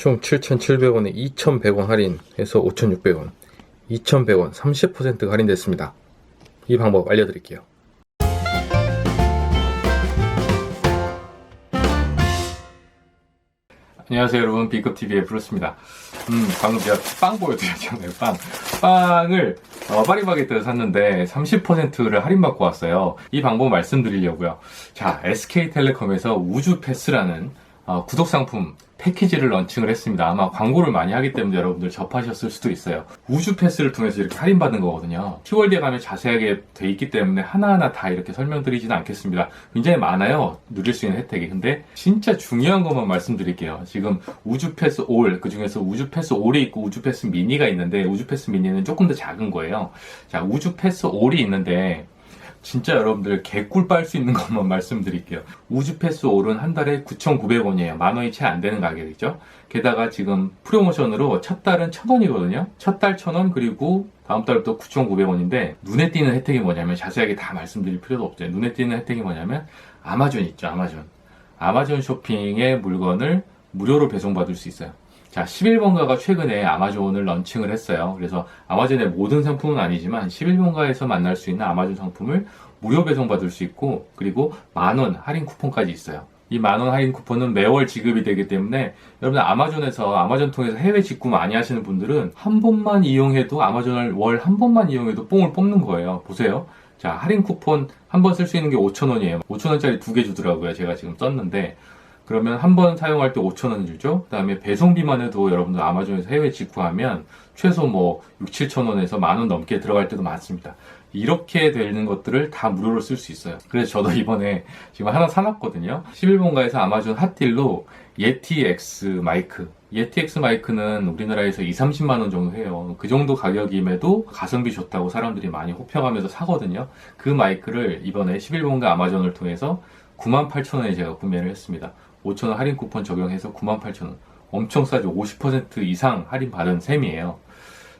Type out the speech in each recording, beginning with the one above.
총 7,700원에 2,100원 할인해서 5,600원. 2,100원 30% 할인됐습니다. 이 방법 알려드릴게요. 안녕하세요 여러분 B급TV의 브루스입니다 음 방금 제가 빵 보여드렸잖아요 빵 빵을 어, 파리바게뜨에서 샀는데 30%를 할인받고 왔어요 이 방법 말씀드리려고요 자 SK텔레콤에서 우주패스라는 어, 구독 상품 패키지를 런칭을 했습니다. 아마 광고를 많이 하기 때문에 여러분들 접하셨을 수도 있어요. 우주 패스를 통해서 이렇게 할인받은 거거든요. 키월드에 가면 자세하게 돼 있기 때문에 하나하나 다 이렇게 설명드리지는 않겠습니다. 굉장히 많아요. 누릴 수 있는 혜택이. 근데 진짜 중요한 것만 말씀드릴게요. 지금 우주 패스 올, 그 중에서 우주 패스 올이 있고 우주 패스 미니가 있는데 우주 패스 미니는 조금 더 작은 거예요. 자, 우주 패스 올이 있는데 진짜 여러분들 개꿀 빨 수 있는 것만 말씀드릴게요. 우주패스 올은 한 달에 9,900원이에요. 만 원이 채 안 되는 가격이죠. 게다가 지금 프로모션으로 첫 달은 1,000원이거든요. 첫 달 1,000원 그리고 다음 달부터 9,900원인데 눈에 띄는 혜택이 뭐냐면 자세하게 다 말씀드릴 필요도 없죠. 눈에 띄는 혜택이 뭐냐면 아마존 있죠. 아마존. 아마존 쇼핑의 물건을 무료로 배송받을 수 있어요. 자, 11번가가 최근에 아마존을 런칭을 했어요. 그래서 아마존의 모든 상품은 아니지만 11번가에서 만날 수 있는 아마존 상품을 무료 배송받을 수 있고 그리고 만원 할인 쿠폰까지 있어요. 이 만원 할인 쿠폰은 매월 지급이 되기 때문에 여러분 아마존에서 아마존 통해서 해외 직구 많이 하시는 분들은 한 번만 이용해도 아마존을 월 한 번만 이용해도 뽕을 뽑는 거예요. 보세요. 자, 할인 쿠폰 한 번 쓸 수 있는 게 5,000원이에요. 5,000원짜리 두 개 주더라고요. 제가 지금 썼는데 그러면 한 번 사용할 때 5,000원 주죠. 그 다음에 배송비만 해도 여러분들 아마존에서 해외 직구하면 최소 뭐 6, 7,000원에서 만원 넘게 들어갈 때도 많습니다. 이렇게 되는 것들을 다 무료로 쓸 수 있어요. 그래서 저도 이번에 지금 하나 사놨거든요. 11번가에서 아마존 핫딜로 예티 X 마이크. 예티 X 마이크는 우리나라에서 2, 30만 원 정도 해요. 그 정도 가격임에도 가성비 좋다고 사람들이 많이 호평하면서 사거든요. 그 마이크를 이번에 11번가 아마존을 통해서 98,000원에 제가 구매를 했습니다. 5,000원 할인 쿠폰 적용해서 98,000원. 엄청 싸죠. 50% 이상 할인 받은 셈이에요.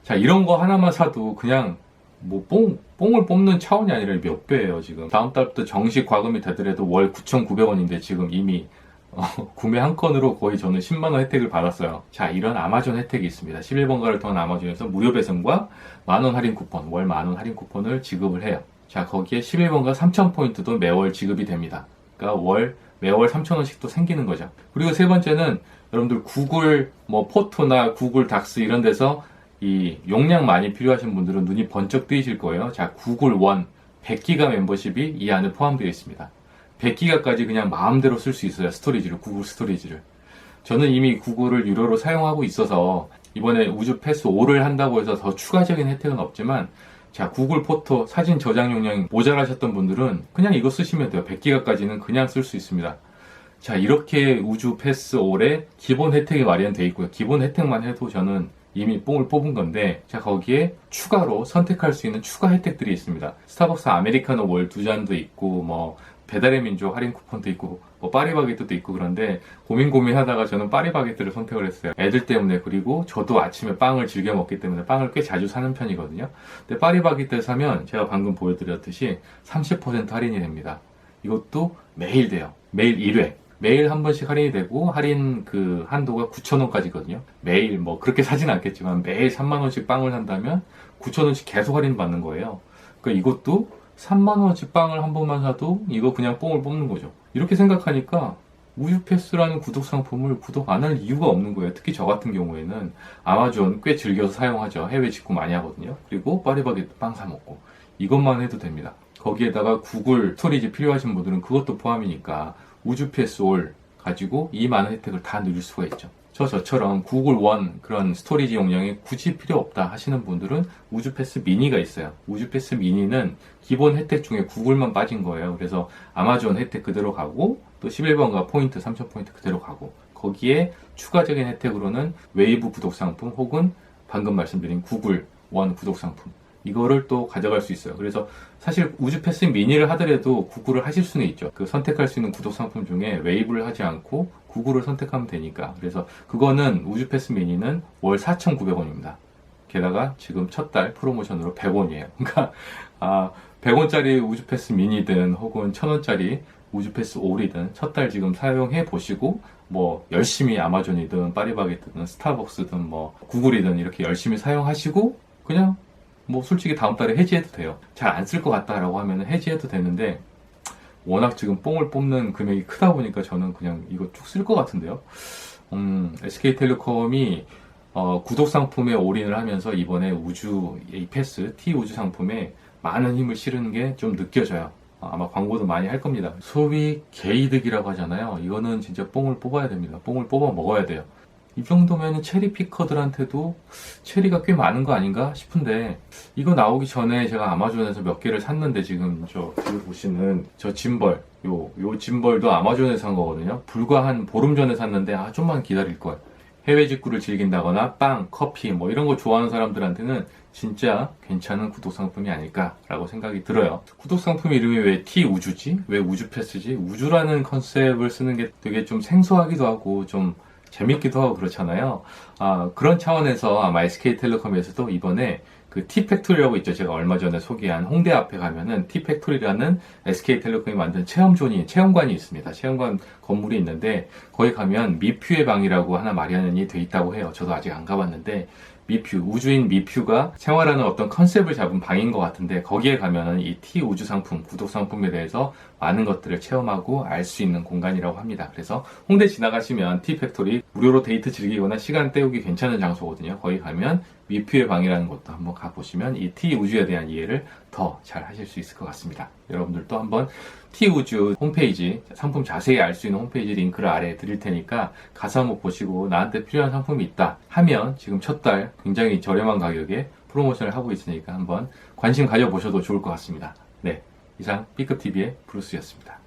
자, 이런 거 하나만 사도 그냥 뭐 뽕, 뽕을 뽑는 차원이 아니라 몇 배예요, 지금. 다음 달부터 정식 과금이 되더라도 월 9,900원인데 지금 이미 어, 구매 한 건으로 거의 저는 10만원 혜택을 받았어요. 자, 이런 아마존 혜택이 있습니다. 11번가를 통한 아마존에서 무료 배송과 만원 할인 쿠폰, 월 만원 할인 쿠폰을 지급을 해요. 자, 거기에 11번가 3,000포인트도 매월 지급이 됩니다. 그러니까 월 매월 3,000원씩도 생기는 거죠. 그리고 세 번째는 여러분들 구글 뭐 포토나 구글 닥스 이런 데서 이 용량 많이 필요하신 분들은 눈이 번쩍 뜨이실 거예요. 자, 구글 원 100기가 멤버십이 이 안에 포함되어 있습니다. 100기가까지 그냥 마음대로 쓸 수 있어요. 스토리지를, 구글 스토리지를. 저는 이미 구글을 유료로 사용하고 있어서 이번에 우주 패스 5를 한다고 해서 더 추가적인 혜택은 없지만 자, 구글 포토 사진 저장 용량이 모자라셨던 분들은 그냥 이거 쓰시면 돼요. 100기가까지는 그냥 쓸 수 있습니다. 자, 이렇게 우주 패스 올에 기본 혜택이 마련되어 있고요. 기본 혜택만 해도 저는 이미 뽕을 뽑은 건데, 자, 거기에 추가로 선택할 수 있는 추가 혜택들이 있습니다. 스타벅스 아메리카노 월 두 잔도 있고, 뭐, 배달의 민족 할인 쿠폰도 있고, 뭐, 파리바게뜨도 있고 그런데, 고민 고민하다가 저는 파리바게뜨를 선택을 했어요. 애들 때문에, 그리고 저도 아침에 빵을 즐겨 먹기 때문에 빵을 꽤 자주 사는 편이거든요. 근데 파리바게뜨 사면 제가 방금 보여드렸듯이 30% 할인이 됩니다. 이것도 매일 돼요. 매일 1회. 매일 한 번씩 할인이 되고 할인 그 한도가 9,000원까지거든요. 매일 뭐 그렇게 사진 않겠지만 매일 3만 원씩 빵을 산다면 9,000원씩 계속 할인 받는 거예요. 그러니까 이것도 3만 원씩 빵을 한 번만 사도 이거 그냥 뽕을 뽑는 거죠. 이렇게 생각하니까 우유 패스라는 구독 상품을 구독 안 할 이유가 없는 거예요. 특히 저 같은 경우에는 아마존 꽤 즐겨서 사용하죠. 해외 직구 많이 하거든요. 그리고 파리바게뜨 빵 사 먹고 이것만 해도 됩니다. 거기에다가 구글 스토리지 필요하신 분들은 그것도 포함이니까 우주 패스 올 가지고 이 많은 혜택을 다 누릴 수가 있죠. 저 저처럼 구글 원 그런 스토리지 용량이 굳이 필요 없다 하시는 분들은 우주 패스 미니가 있어요. 우주 패스 미니는 기본 혜택 중에 구글만 빠진 거예요. 그래서 아마존 혜택 그대로 가고 또 11번가 포인트 3000 포인트 그대로 가고 거기에 추가적인 혜택으로는 웨이브 구독 상품 혹은 방금 말씀드린 구글 원 구독 상품 이거를 또 가져갈 수 있어요. 그래서 사실 우주 패스 미니를 하더라도 구글을 하실 수는 있죠. 그 선택할 수 있는 구독 상품 중에 웨이브를 하지 않고 구글을 선택하면 되니까. 그래서 그거는 우주 패스 미니는 월 4,900원입니다. 게다가 지금 첫 달 프로모션으로 100원이에요. 그러니까 아, 100원짜리 우주 패스 미니든 혹은 1000원짜리 우주패스 올이든 첫 달 지금 사용해 보시고 뭐 열심히 아마존이든 파리바게뜨든 스타벅스든 뭐 구글이든 이렇게 열심히 사용하시고 그냥 뭐 솔직히 다음 달에 해지해도 돼요. 잘 안 쓸 것 같다라고 하면 해지해도 되는데 워낙 지금 뽕을 뽑는 금액이 크다 보니까 저는 그냥 이거 쭉 쓸 것 같은데요. 음, SK텔레콤이 어, 구독 상품에 올인을 하면서 이번에 우주 이 패스 T 우주 상품에 많은 힘을 실은 게 좀 느껴져요. 어, 아마 광고도 많이 할 겁니다. 소위 개이득이라고 하잖아요. 이거는 진짜 뽕을 뽑아야 됩니다. 뽕을 뽑아 먹어야 돼요. 이 정도면 체리 피커들한테도 체리가 꽤 많은 거 아닌가 싶은데 이거 나오기 전에 제가 아마존에서 몇 개를 샀는데 지금 저 보시는 저 짐벌 요, 요 짐벌도 아마존에서 산 거거든요. 불과 한 보름 전에 샀는데 아 좀만 기다릴 걸. 해외 직구를 즐긴다거나 빵, 커피 뭐 이런 거 좋아하는 사람들한테는 진짜 괜찮은 구독 상품이 아닐까라고 생각이 들어요. 구독 상품 이름이 왜 T 우주지? 왜 우주 패스지? 우주라는 컨셉을 쓰는 게 되게 좀 생소하기도 하고 좀 재밌기도 하고 그렇잖아요. 아, 그런 차원에서 아마 SK텔레콤에서도 이번에 그 T팩토리라고 있죠. 제가 얼마 전에 소개한 홍대 앞에 가면은 T팩토리라는 SK텔레콤이 만든 체험존이, 체험관이 있습니다. 체험관 건물이 있는데 거기 가면 미퓨의 방이라고 하나 마련이 돼 있다고 해요. 저도 아직 안 가봤는데 미퓨, 우주인 미퓨가 생활하는 어떤 컨셉을 잡은 방인 것 같은데 거기에 가면은 이 T 우주 상품, 구독 상품에 대해서 많은 것들을 체험하고 알 수 있는 공간이라고 합니다. 그래서 홍대 지나가시면 T 팩토리 무료로 데이트 즐기거나 시간 때우기 괜찮은 장소거든요. 거기 가면 미퓨의 방이라는 곳도 한번 가보시면 이 T 우주에 대한 이해를 더 잘 하실 수 있을 것 같습니다. 여러분들도 한번 T 우주 홈페이지 상품 자세히 알 수 있는 홈페이지 링크를 아래에 드릴 테니까 가서 한번 보시고 나한테 필요한 상품이 있다 하면 지금 첫 달 굉장히 저렴한 가격에 프로모션을 하고 있으니까 한번 관심 가져보셔도 좋을 것 같습니다. 네. 이상 B급 TV의 브루스였습니다.